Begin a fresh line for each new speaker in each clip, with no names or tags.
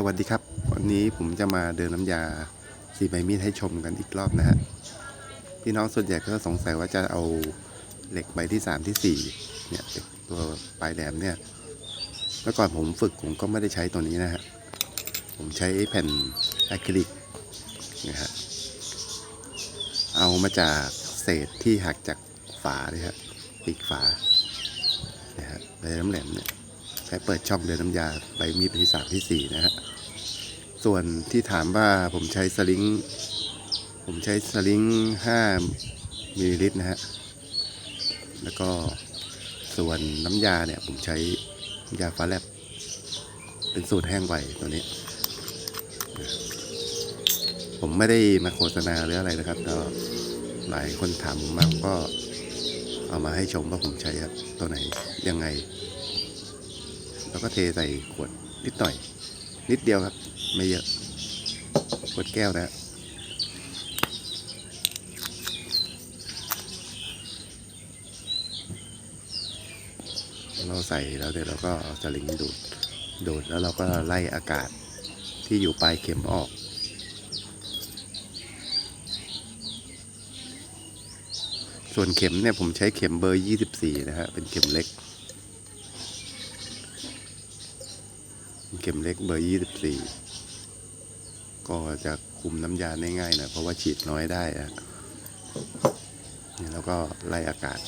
สวัสดีครับ วันนี้ผมจะมาเดินน้ำยาสีใบมีดให้ชมกันอีกรอบนะฮะพี่น้องส่วนใหญ่ก็สงสัยว่าจะเอาเหล็กใบที่ 3 ที่ 4 เนี่ยตัวปลายแหลมเนี่ยเมื่อก่อนผมฝึกผมก็ไม่ได้ใช้ตัวนี้นะฮะผมใช้แผ่นอะคริลิกนะฮะเอามาจากเศษที่หักจากฝาเลยฮะปีกฝานะฮะใบน้ำแหลมเนี่ย ใช้เปิดช่องเดินน้ำยาใบมีดที่สามที่สี่นะฮะส่วนที่ถามว่าผมใช้สลิงผมใช้สลิงห้ามิลลิลิตรนะฮะแล้วก็ส่วนน้ำยาเนี่ยผมใช้ยาฟ้าแลบเป็นสูตรแห้งไวตัวนี้ ผมไม่ได้มาโฆษณาหรืออะไรนะครับก็หลายคนถามผมมาก็เอามาให้ชมว่าผมใช้ตัวไหนยังไง แล้วก็เทใส่ขวดนิดหน่อย นิดเดียวครับ ไม่เยอะ ขวดแก้วนะเราใส่แล้วเดี๋ยวเราก็เอาสลิงดูด ดูดแล้วเราก็ไล่อากาศที่อยู่ปลายเข็มออกส่วนเข็มเนี่ยผมใช้เข็มเบอร์ 24 นะฮะ เป็นเข็มเล็ก ข็มเล็กเบอร์ 24 ก็จะคุมน้ำยาได้ง่ายหนะเพราะว่าฉีดน้อยได้อะนี่แล้วก็ไล่อากาศ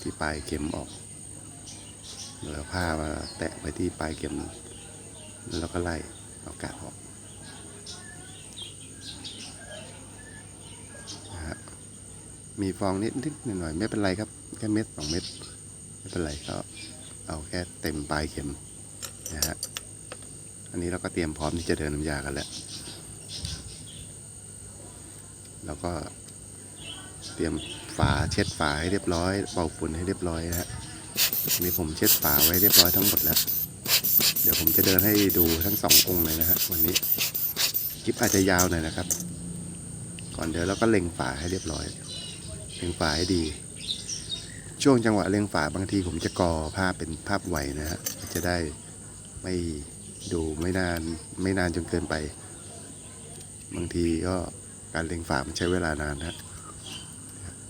ที่ปลายเข็มออกแล้วผ้ามาแตะไปที่ปลายเข็ม แล้วก็ไล่อากาศออกมีฟองนิดนิดหน่อยๆไม่เป็นไรครับ แค่เม็ดสองเม็ดไม่เป็นไรก็เอาแค่เต็มปลายเข็ม อันนี้เราก็เตรียมพร้อมที่จะเดินน้ำยากันแล้วแล้วก็เตรียมฝาเช็ดฝาให้เรียบร้อยเป่าฝุ่นให้เรียบร้อยนะฮะนี่ผมเช็ดฝาไว้เรียบร้อยทั้งหมดแล้ว เดี๋ยวผมจะเดินให้ดูทั้งสององค์เลยนะฮะวันนี้คลิปอาจจะยาวหน่อยนะครับ ก่อนเดี๋ยวเราก็เล็งฝาให้เรียบร้อยเล็งฝาให้ดี ช่วงจังหวะเล็งฝาบางทีผมจะกอภาพเป็นภาพไหวนะฮะจะได้ไม่ ดูไม่นานไม่นานจนเกินไป บางทีก็การเล็งฝามันใช้เวลานานนะ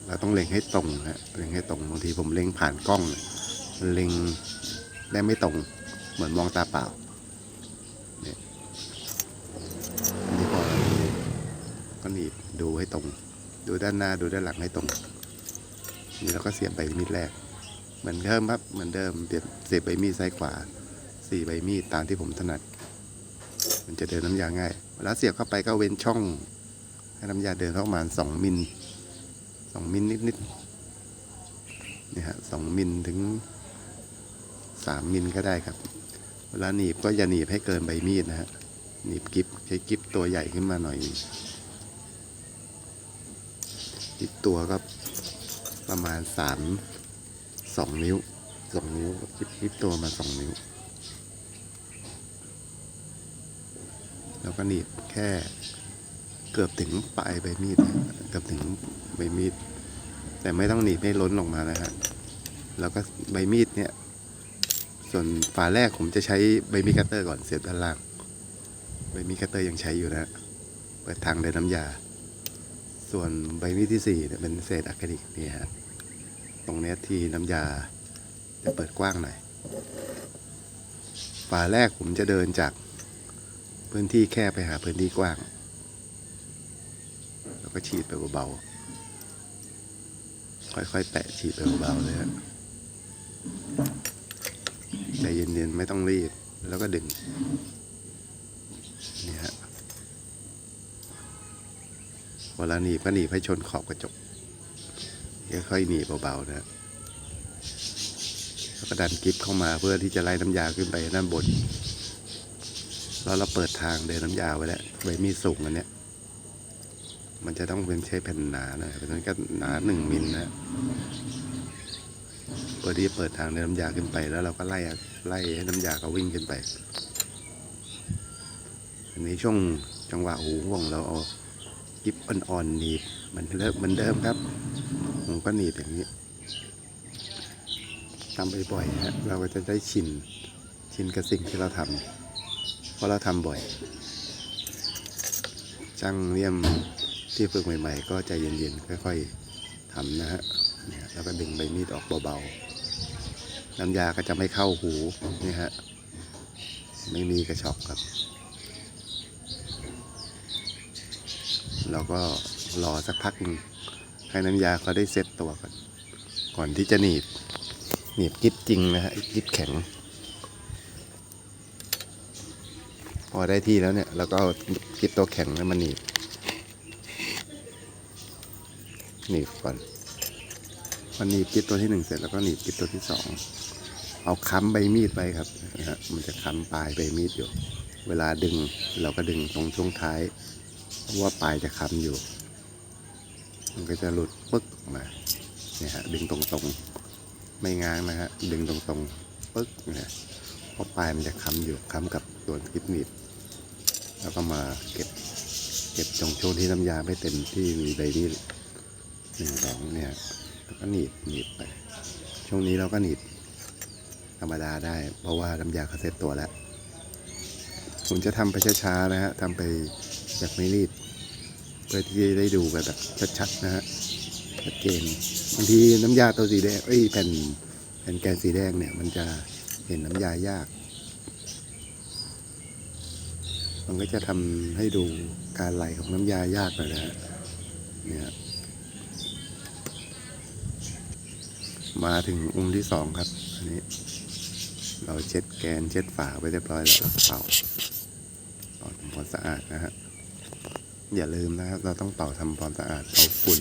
เราต้องเล็งให้ตรงนะเล็งให้ตรงบางทีผมเล็งผ่านกล้องเนี่ยมันเล็งได้ไม่ตรงเหมือนมองตาเปล่าเนี่ยอันนี้พอก็หนีบดูให้ตรง ดูด้านหน้าดูด้านหลังให้ตรง นี่เราก็เสียบใบมีดแรก เหมือนเดิมครับเหมือนเดิมเสียบเสียบใบมีดซ้ายขวา สี่ใบมีดตามที่ผมถนัด มันจะเดินน้ำยาง่ายเวลาเสียบเข้าไปก็เว้นช่อง ให้น้ำยาเดินเข้าประมาณสองมิลสองมิลนิดๆนี่ฮะสองมิลถึงสามมิลก็ได้ครับ เวลาหนีบก็อย่าหนีบให้เกินใบมีดนะฮะหนีบกิฟใช้กิฟตัวใหญ่ขึ้นมาหน่อยกิฟตัวก็ประมาณสามสองนิ้วสองนิ้วกิฟกิฟตัวมาสองนิ้ว แล้วก็หนีบแค่เกือบถึงปลายใบมีดเกือบถึงใบมีด แต่ไม่ต้องหนีบให้ล้นออกมานะฮะแล้วก็ใบมีดเนี่ย ส่วนฝาแรกผมจะใช้ใบมีดคัตเตอร์ก่อนเสียบด้านล่างใบมีดคัตเตอร์ยังใช้อยู่นะเปิดทางเดินน้ำยา ส่วนใบมีดที่สี่เนี่ยเป็นเศษอะคริลิกนี่ฮะตรงเนี้ยที่น้ำยาจะเปิดกว้างหน่อยฝาแรกผมจะเดินจาก พื้นที่แคบไปหาพื้นที่กว้าง แล้วก็ฉีดไปเบาๆ ค่อยๆแตะฉีดไปเบาๆเลยฮะใจเย็นๆ ไม่ต้องรีบ แล้วก็ดึง นี่ฮะเวลาหนีบก็หนีบให้ชนขอบกระจก ค่อยๆหนีบเบาๆนะฮะแล้วก็ดันกิฟเข้ามาเพื่อที่จะไล่น้ำยาขึ้นไปด้านบน แล้วเราเปิดทางเดินน้ำยาไว้แล้วใบมีดสูงอันเนี้ย มันจะต้องเป็นใช้แผ่นหนาหน่อยเพราะฉะนั้นก็หนาหนึ่งมิลนะเพื่อที่เปิดทางเดินน้ำยาขึ้นไป แล้วเราก็ไล่ไล่ให้น้ำยาเขาวิ่งขึ้นไปอันนี้ช่วงจังหวะหูห่วงเราเอากิบอ่อนๆหนีบมันเริ่มเหมือนเดิมครับผมก็หนีบอย่างนี้ทำบ่อยๆฮะเราก็จะได้ชินชินกับสิ่งที่เราทำ ราะเราทำบ่อยช่างเลี่ยมที่ฝึกใหม่ ๆ ก็ใจเย็นๆค่อยๆทำนะฮะแล้วก็ดึงใบมีดออกเบาๆน้ำยาก็จะไม่เข้าหูนี่ฮะไม่มีกระชอกครับ เราก็รอสักพักหนึงให้น้ำยาเขาได้เซ็ตตัวก่อน ก่อนที่จะหนีบหนีบกิ๊บจริงนะฮะกิ๊บแข็ง พอได้ที่แล้วเนี่ยเราก็เอากิ๊บตัวแข็งแล้วมาหนีบหนีบก่อนพอหนีบกิ๊บตัวที่หนึ่งเสร็จแล้วก็หนีบกิ๊บตัวที่สองเอาค้ำใบมีดไปครับนะฮะมันจะค้ำปลายใบมีดอยู่ เวลาดึงเราก็ดึงตรงช่วงท้ายเพราะว่าปลายจะค้ำอยู่ มันก็จะหลุดปึ๊กออกมาเนี่ยฮะดึงตรงๆ ไม่ง้างนะฮะดึงตรงๆปึ๊กเนี่ย เพราะปลายมันจะค้ำอยู่ค้ำกับตัวคลิปหนีบแล้วก็มาเก็บเก็บตรงช่วงที่น้ำยาไม่เต็มที่มีใบมีดหนึ่งสองเนี่ยแล้วก็หนีบหนีบไปช่วงนี้เราก็หนีบธรรมดาได้ เพราะว่าน้ำยาเขาเซ็ตตัวแล้วผมจะทำไปช้าๆนะฮะทำไปแบบไม่รีบเพื่อที่จะได้ดูกันแบบชัดๆนะฮะชัดเจนบางทีน้ำยาตัวสีแดงเอ้ยแผ่นแผ่นแกนสีแดงเนี่ยมันจะ ห็นน้ำยายาก มันก็จะทำให้ดูการไหลของน้ำยายากหน่อยนะฮะเนี่ยมาถึงองค์ที่สองครับ อันนี้ เราเช็ดแกนเช็ดฝาไว้เรียบร้อยแล้วเป่าเป่าทำความสะอาดนะฮะอย่าลืมนะครับ เราต้องเป่าทำความสะอาดเอาฝุ่น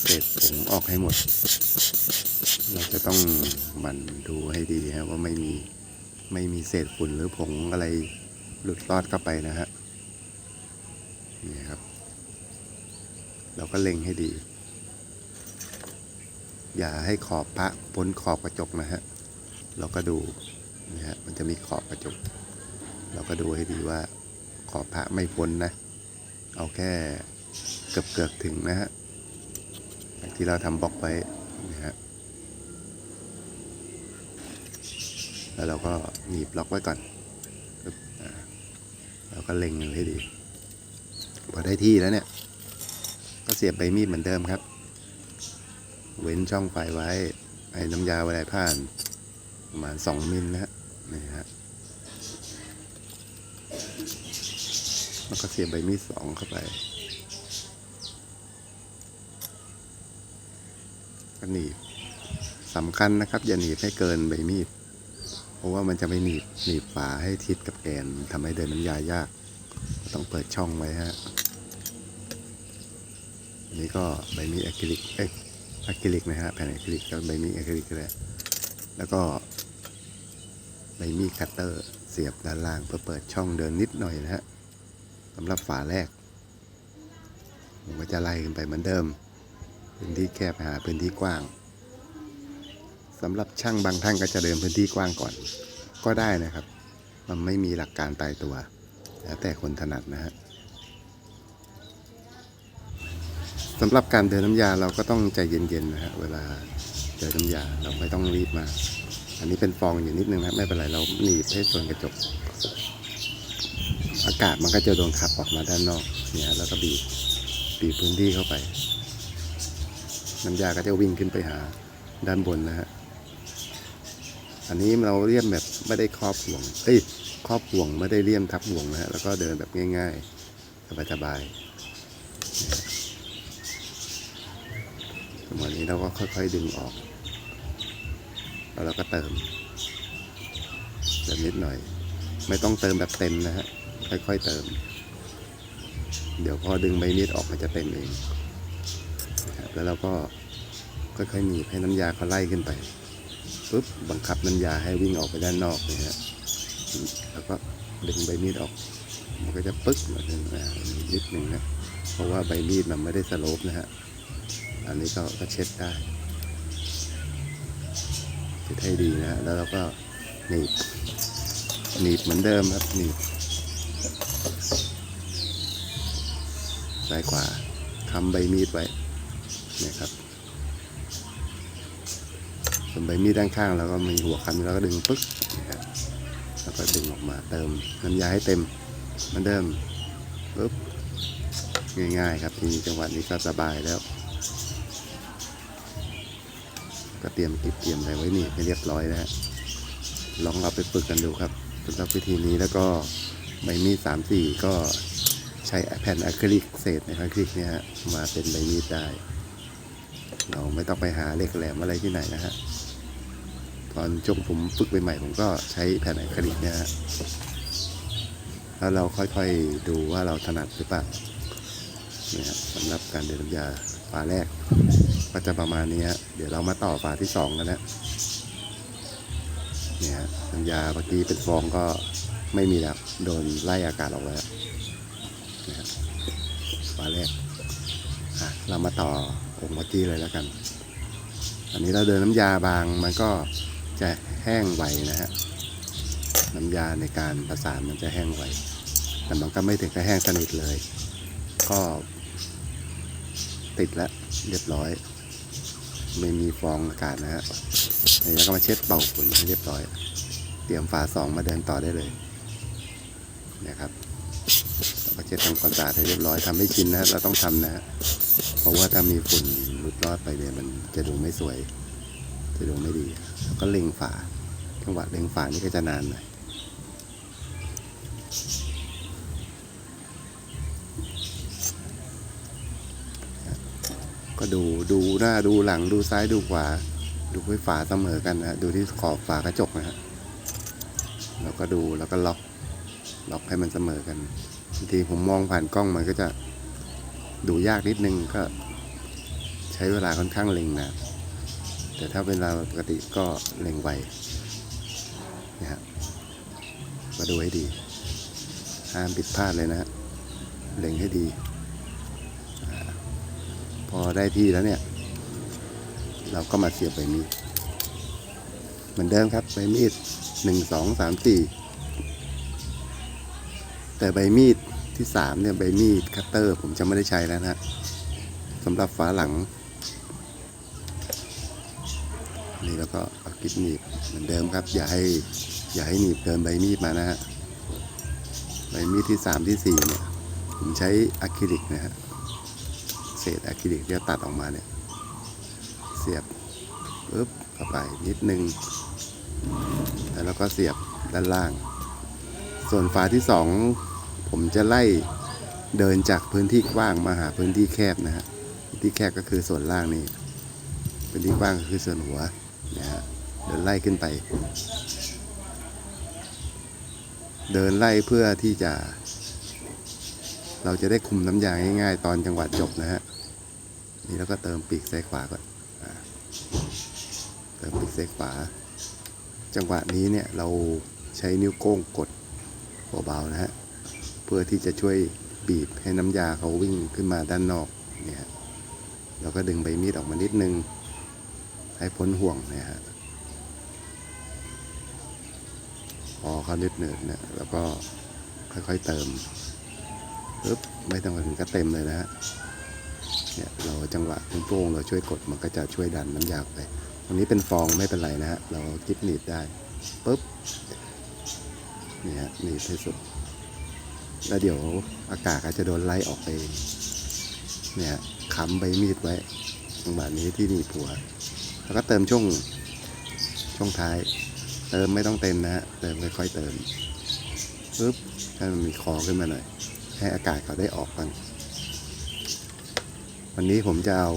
เศษผงออกให้หมด เราจะต้องมันดูให้ดีฮะว่าไม่มีไม่มีเศษฝุ่นหรือผงอะไรหลุดลอดเข้าไปนะฮะนี่ครับ เราก็เล็งให้ดี อย่าให้ขอบพระพ้นขอบกระจกนะฮะเราก็ดูนะฮะมันจะมีขอบกระจก เราก็ดูให้ดีว่าขอบพระไม่พ้นนะ เอาแค่เกือบเกือบถึงนะฮะ อย่างที่เราทำบล็อกไว้นะฮะแล้วเราก็หนีบล็อกไว้ก่อนเราก็เล็งมันให้ดี พอได้ที่แล้วเนี่ย ก็เสียบใบมีดเหมือนเดิมครับ เว้นช่องไฟไว้ให้น้ำยาไหลผ่านประมาณสองมิลนะฮะนี่ฮะแล้วก็เสียบใบมีดสองเข้าไป ก็หนีบสำคัญนะครับ อย่าหนีบให้เกินใบมีด เพราะว่ามันจะไม่หนีบหนีบฝาให้ทิศกับแกนทำให้เดินน้ำยายาก ต้องเปิดช่องไว้ฮะอันนี้ก็ใบมีดอะคริลิกเอ้ยอะคริลิกนะฮะแผ่นอะคริลิกก็ใบมีดอะคริลิกก็ได้แล้วก็ใบมีดคัตเตอร์เสียบด้านล่างเพื่อเปิดช่องเดินนิดหน่อยนะฮะสำหรับฝาแรกผมก็จะไล่ขึ้นไปเหมือนเดิม พื้นที่แคบหาพื้นที่กว้างสำหรับช่างบางท่านก็จะเดินพื้นที่กว้างก่อน ก็ได้นะครับ มันไม่มีหลักการตายตัว แล้วแต่คนถนัดนะฮะสำหรับการเดินน้ำยาเราก็ต้องใจเย็นๆนะฮะเวลาเดินน้ำยาเราไม่ต้องรีบมา อันนี้เป็นฟองอยู่นิดนึงนะไม่เป็นไรเราหนีบให้ส่วนกระจก อากาศมันก็จะโดนขับออกมาด้านนอกเนี่ยแล้วก็บีบบีบพื้นที่เข้าไป น้ำยาก็จะวิ่งขึ้นไปหาด้านบนนะฮะ อันนี้เราเลี่ยมแบบไม่ได้ครอบห่วง เอ้ย ครอบห่วงไม่ได้เลี่ยมทับห่วงนะฮะ แล้วก็เดินแบบง่าย ๆ สบายๆสมัยนี้เราก็ค่อย ๆ ดึงออก แล้วเราก็เติมเติมนิดหน่อย ไม่ต้องเติมแบบเต็มนะฮะ ค่อยๆเติม เดี๋ยวพอดึงใบมีดออกมันจะเต็มเอง แล้วเราก็ค่อยๆหนีบให้น้ำยาเขาไล่ขึ้นไปปุ๊บบังคับน้ำยาให้วิ่งออกไปด้านนอกนะฮะแล้วก็ดึงใบมีดออก มันก็จะปึ๊กมาถึงอ่านิดหนึ่งนะเพราะว่าใบมีดมันไม่ได้สโลปนะฮะอันนี้ก็ก็เช็ดได้เช็ดให้ดีนะฮะแล้วเราก็หนีบหนีบเหมือนเดิมครับหนีบซ้ายขวาคำใบมีดไว้ นี่ครับส่วนใบมีดด้านข้างเราก็มีหัวคันแล้วก็ดึงปึ๊กนะครับแล้วก็ดึงออกมาเติมน้ำยาให้เต็มเหมือนเดิมปุ๊บง่ายๆครับทีนี้จังหวะนี้ก็สบายแล้ว ก็เตรียมกิบเตรียมอะไรไว้นี่ให้เรียบร้อยนะฮะลองเอาไปฝึกกันดูครับสำหรับวิธีนี้แล้วก็ใบมีดสามสี่ก็ใช้แผ่นอะคริลิกเศษอะคริลิกเนี่ยมาเป็นใบมีดได้ เราไม่ต้องไปหาเหล็กแหลมอะไรที่ไหนนะฮะ ตอนช่วงผมฝึกใหม่ๆผมก็ใช้แผ่นอะคริลิกเนี่ยฮะ แล้วเราค่อยๆดูว่าเราถนัดหรือเปล่าเนี่ยฮะสำหรับการเดินน้ำยาฝาแรก ก็จะประมาณนี้ฮะ เดี๋ยวเรามาต่อฝาที่สองกันนะเนี่ยฮะน้ำยาเมื่อกี้เป็นฟองก็ไม่มีแล้ว โดนไล่อากาศออกแล้วนะฮะฝาแรกอะเรามาต่อ งค์เมื่อกี้เลยแล้วกัน อันนี้เราเดินน้ำยาบางมันก็จะแห้งไวนะฮะ น้ำยาในการประสานมันจะแห้งไว แต่มันก็ไม่ถึงกับแห้งสนิทเลย ก็ติดแล้วเรียบร้อย ไม่มีฟองอากาศนะฮะแล้วก็มาเช็ดเป่าฝุ่นให้เรียบร้อย เตรียมฝาสองมาเดินต่อได้เลยนะครับแล้วก็เช็ดทำความสะอาดให้เรียบร้อยทำให้ชินนะเราต้องทำนะฮะ เพราะว่าถ้ามีฝุ่นหลุดรอดไปเนี่ยมันจะดูไม่สวย จะดูไม่ดีแล้วก็เล็งฝาจังหวะเล็งฝานี่ก็จะนานหน่อยก็ดูดูหน้าดูหลังดูซ้ายดูขวา ดูให้ฝาเสมอกันนะดูที่ขอบฝากระจกนะฮะแล้วก็ดูแล้วก็ล็อกล็อกให้มันเสมอกันบางทีผมมองผ่านกล้องมันก็จะ ดูยากนิดนึงก็ใช้เวลาค่อนข้างเล็งนะ แต่ถ้าเวลาปกติก็เล็งไวนะฮะมาดูให้ดี ห้ามผิดพลาดเลยนะฮะเล็งให้ดี พอได้ที่แล้วเนี่ย เราก็มาเสียบใบมีด เหมือนเดิมครับใบมีดหนึ่งสองสามสี่แต่ใบมีด ที่สามเนี่ยใบมีดคัตเตอร์ ผมจะไม่ได้ใช้แล้วนะฮะสำหรับฝาหลัง นี่แล้วก็เอากิ๊บหนีบเหมือนเดิมครับ อย่าให้อย่าให้หนีบเกินใบมีดมานะฮะใบมีดที่สามที่สี่เนี่ยผมใช้อะคริลิกนะฮะเศษอะคริลิกที่ตัดออกมาเนี่ยเสียบปึ๊บเข้าไปนิดนึงแล้วก็เสียบด้านล่าง ส่วนฝาที่สอง ผมจะไล่เดินจากพื้นที่กว้างมาหาพื้นที่แคบนะฮะพื้นที่แคบก็คือส่วนล่างนี่พื้นที่กว้างก็คือส่วนหัวนะฮะเดินไล่ขึ้นไป เดินไล่เพื่อที่จะ เราจะได้คุมน้ำยางง่ายๆ ตอนจังหวะจบนะฮะนี่แล้วก็เติมปีกซ้ายขวาก่อนเติมปีกซ้ายขวา จังหวะนี้เนี่ยเราใช้นิ้วโป้งกดเบาๆนะฮะ พื่อที่จะช่วยบีบให้น้ำยาเขาวิ่งขึ้นมาด้านนอกเนี่ยเราก็ดึงใบมีดออกมานิดนึง ให้พ้นห่วงนี่ยฮะพอเขาเน็ดเนิดเนี่ยแล้วก็ค่อยๆเติมปึ๊บไม่ต้องถึงก็เต็มเลยนะฮะเนี่ยเราจังหวะโป้งเราช่วยกดมันก็จะช่วยดันน้ำยาไปตรงนี้เป็นฟองไม่เป็นไรนะฮะเรากิ๊บหนีบได้ปึ๊บเนี่ยฮะหนีบให้สุด แล้วเดี๋ยวอากาศก็จะโดนไล่ออกไป เนี่ยค้ำใบมีดไว้จังหวะนี้ที่หนีบหัว แล้วก็เติมช่วงช่วงท้าย เติมไม่ต้องเต็มนะฮะเติมค่อยๆเติมปึ๊บให้มันมีคอขึ้นมาหน่อย ให้อากาศเขาได้ออกบ้างวันนี้ผมจะเอา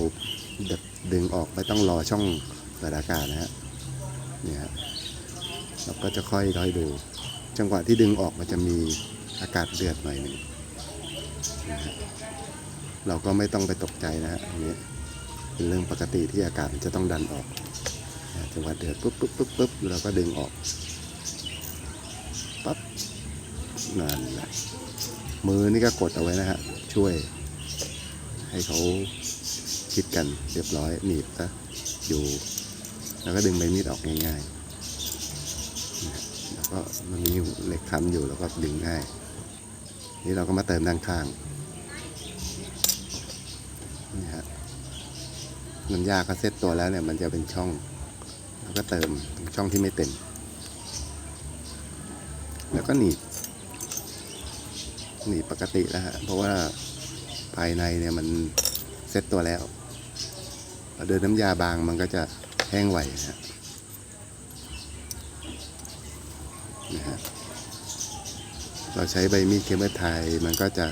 ดึงออกไม่ต้องรอช่องเปิดอากาศนะฮะเนี่ยเราก็จะค่อยค่อยดู จังหวะที่ดึงออกมันจะมี อากาศเดือดหน่อยหนึ่งนะฮะเราก็ไม่ต้องไปตกใจนะฮะอันนี้เป็นเรื่องปกติที่อากาศมันจะต้องดันออกจังหวะเดือดปุ๊บปุ๊บปุ๊บปุ๊บเราก็ดึงออกปั๊บนั่นแหละมือนี่ก็กดเอาไว้นะฮะช่วย ให้เขาคิดกันเรียบร้อยหนีบซะอยู่ แล้วก็ดึงใบมีดออกง่ายๆแล้วก็มันมีเหล็กค้ำอยู่แล้วก็ดึงง่าย นี่เราก็มาเติมด้านข้างนี่ฮะน้ำยาก็เซ็ตตัวแล้วเนี่ยมันจะเป็นช่องแล้วก็เติมช่องที่ไม่เต็ม แล้วก็หนีบหนีบปกติแล้วฮะเพราะว่าภายในเนี่ยมันเซ็ตตัวแล้วเดินน้ำยาบางมันก็จะแห้งไวนะฮะนะฮะ เราใช้ใบมีดเคเบิลไทยมันก็จะ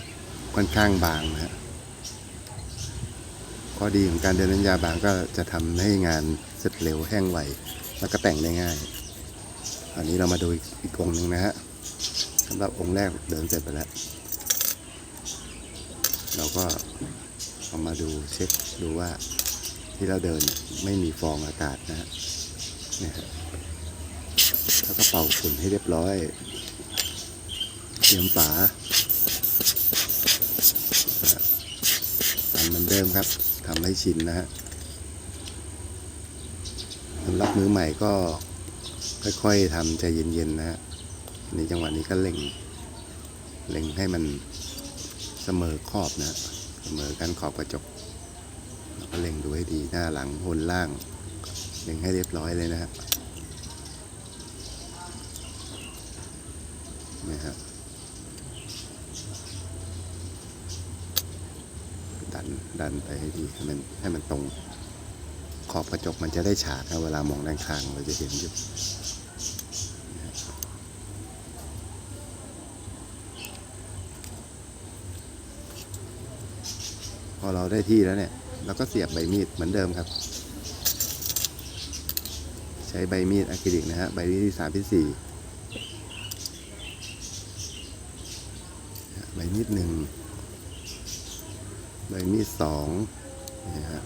ค่อนข้างบางนะฮะข้อดีของการเดินน้ำยาบางก็จะทำให้งานเสร็จเร็วแห้งไวแล้วก็แต่งได้ง่าย อันนี้เรามาดูอีกองหนึ่งนะฮะสำหรับองค์แรกเดินเสร็จไปแล้ว เราก็เอามาดูเช็คดูว่าที่เราเดินไม่มีฟองอากาศนะฮะนี่ฮะแล้วก็เป่าฝุ่นให้เรียบร้อย เตรียมฝาทำเหมือนเดิมครับทำให้ชินนะฮะสำหรับมือใหม่ก็ค่อยๆทำใจเย็นๆนะฮะในจังหวะนี้ก็เล็งเล็งให้มันเสมอขอบนะฮะเสมอกันขอบกระจกแล้วก็เล็งดูให้ดีหน้าหลังบนล่าง เล็งให้เรียบร้อยเลยนะฮะนี่ฮะดัน ดันไปให้ดีให้มันให้มันตรงขอบกระจกมันจะได้ฉากนะเวลามองด้านข้างเราจะเห็นอยู่พอเราได้ที่แล้วเนี่ยเราก็เสียบใบมีดเหมือนเดิมครับ ใช้ใบมีดอะคริลิกนะฮะใบมีดที่สามที่สี่ใบมีดหนึ่ง ใบมีดสองนี่ฮะ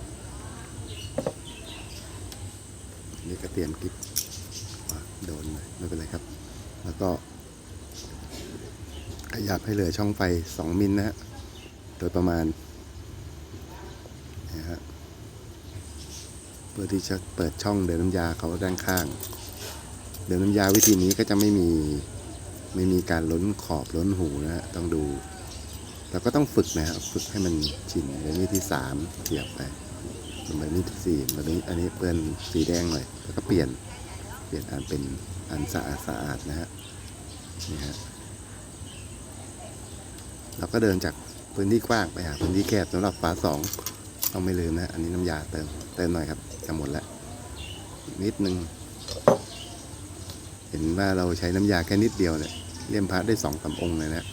นี่ก็เตรียมกิ๊บโดนเลยไม่เป็นไรครับ แล้วก็ ขยับให้เหลือช่องไฟสองมิลนะฮะโดยประมาณนะฮะเพื่อที่จะเปิดช่องเดินน้ำยาเขาด้านข้าง เดินน้ำยาวิธีนี้ก็จะไม่มีไม่มีการล้นขอบล้นหูนะฮะต้องดู เราก็ต้องฝึกนะฮะฝึกให้มันชินเดี๋ยวนี้ที่สามเทียบไปแบบนี้ที่สี่แบบนี้อันนี้เปื้อนสีแดงหน่อยแล้วก็เปลี่ยนเปลี่ยนอันเป็นอันสะอาดสะอาดนะฮะนี่ฮะเราก็เดินจากพื้นที่กว้างไปหาพื้นที่แคบสำหรับฝาสองต้องไม่ลืมนะอันนี้น้ำยาเติมเติมหน่อยครับจะหมดแล้วนิดนึงเห็นว่าเราใช้น้ำยาแค่นิดเดียวเนี่ยเลี่ยมพระได้สองสามองค์เลยนะ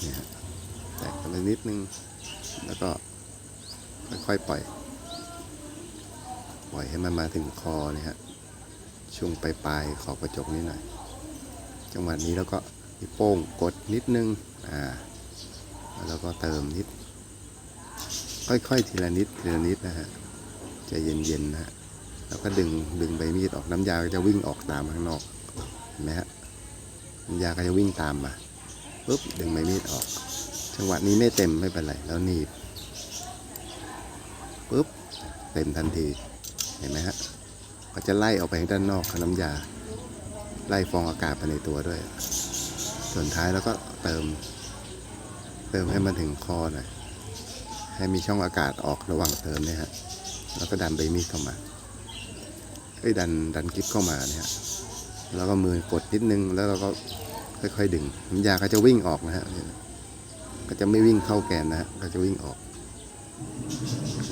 เนี่ย แตะกันไปนิดนึง แล้วก็ค่อยๆปล่อย ปล่อยให้มันมาถึงคอนี่ฮะช่วงปลายๆขอบกระจกนิดหน่อย จังหวะนี้แล้วก็นิ้วโป้งกดนิดนึง อ่า แล้วก็เติมนิด ค่อยๆทีละนิดทีละนิดนะฮะใจเย็นๆนะฮะ แล้วก็ดึงดึงใบมีดออกน้ำยาก็จะวิ่งออกตามข้างนอก เห็นไหมฮะ น้ำยาก็จะวิ่งตามมาปุ๊บดึงใบมีดออก จังหวะนี้ไม่เต็มไม่เป็นไรแล้วหนีบปุ๊บเต็มทันทีเห็นไหมฮะก็จะไล่ออกไปด้านนอกกับน้ำยา ไล่ฟองอากาศไปในตัวด้วย ส่วนท้ายแล้วก็เติม เติมให้มันถึงคอหน่อยให้มีช่องอากาศออกระหว่างเติมเนี่ยฮะแล้วก็ดันใบมีดเข้ามาเอ้ยดันดันกิฟเข้ามาเนี่ยฮะแล้วก็มือกดนิดนึงแล้วเราก็ค่อยๆดึงน้ำยาก็จะวิ่งออกนะฮะ ก็จะไม่วิ่งเข้าแกนนะฮะก็จะวิ่งออก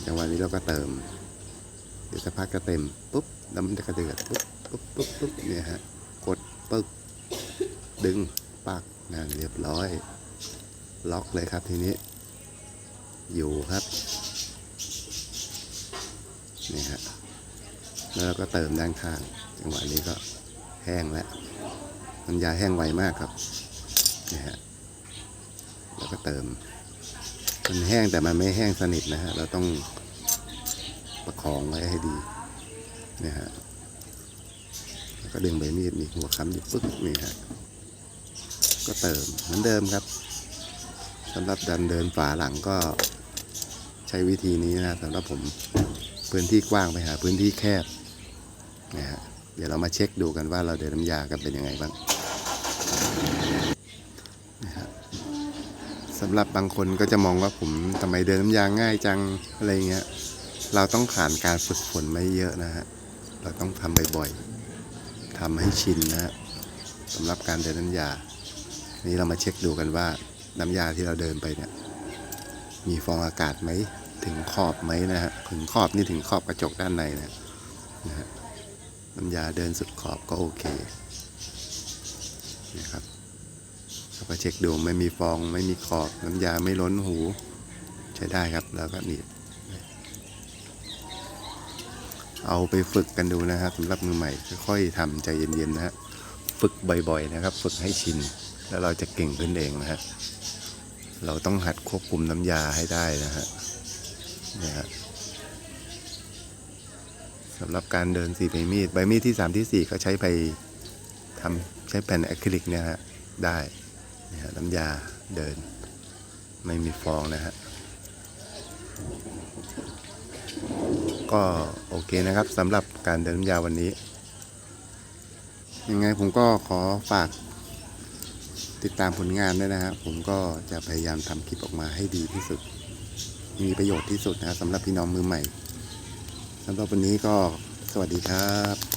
จังหวะนี้เราก็เติม เดี๋ยวสักพักก็เต็มปุ๊บแล้วมันจะกระเดือดปุ๊บปุ๊บปุ๊บปุ๊บเนี่ยฮะกดปึ๊กดึงปักงานเรียบร้อย ล็อกเลยครับทีนี้ อยู่ครับนี่ฮะแล้วเราก็เติมด้านข้าง จังหวะนี้ก็แห้งแล้วน้ำยาแห้งไวมากครับนี่ฮะ แล้วก็เติม มันแห้งแต่มันไม่แห้งสนิทนะฮะ เราต้องประคองไว้ให้ดีนี่ฮะแล้วก็ดึงใบมีดมีหัวค้ำอยู่ปึ๊กนี่ฮะ ก็เติมเหมือนเดิมครับสำหรับดันเดินฝาหลังก็ใช้วิธีนี้นะสำหรับผมพื้นที่กว้างไปหาพื้นที่แคบนะฮะเดี๋ยวเรามาเช็คดูกันว่าเราเดินน้ำยากันเป็นยังไงบ้าง สำหรับบางคนก็จะมองว่าผมทำไมเดินน้ำยางง่ายจังอะไรเงี้ย เราต้องผ่านการฝึกฝนไม่เยอะนะฮะ เราต้องทำบ่อยๆทำให้ชินนะฮะสำหรับการเดินน้ำยา นี่เรามาเช็คดูกันว่าน้ำยาที่เราเดินไปเนี่ย มีฟองอากาศไหม ถึงขอบไหมนะฮะ ถึงขอบนี่ถึงขอบกระจกด้านในนะนะฮะน้ำยาเดินสุดขอบก็โอเคนะครับ เราก็เช็คดูไม่มีฟอง ไม่มีขอบน้ำยาไม่ล้นหู ใช้ได้ครับแล้วก็หนีบเอาไปฝึกกันดูนะครับสำหรับมือใหม่ค่อยๆทำใจเย็นๆนะฮะฝึกบ่อยๆนะครับ ฝึกให้ชิน แล้วเราจะเก่งขึ้นเองนะฮะเราต้องหัดควบคุมน้ำยาให้ได้นะฮะนี่ฮะสำหรับการเดินสีใบมีดใบมีดที่สามที่สี่ก็ใช้ไปทำใช้แผ่นอะคริลิกเนี่ยฮะได้ นี่ฮะน้ำยาเดินไม่มีฟองนะฮะก็โอเคนะครับสำหรับการเดินน้ำยาวันนี้ ยังไงผมก็ขอฝากติดตามผลงานด้วยนะครับผมก็จะพยายามทำคลิปออกมาให้ดีที่สุด มีประโยชน์ที่สุดนะสำหรับพี่น้องมือใหม่สำหรับวันนี้ก็สวัสดีครับ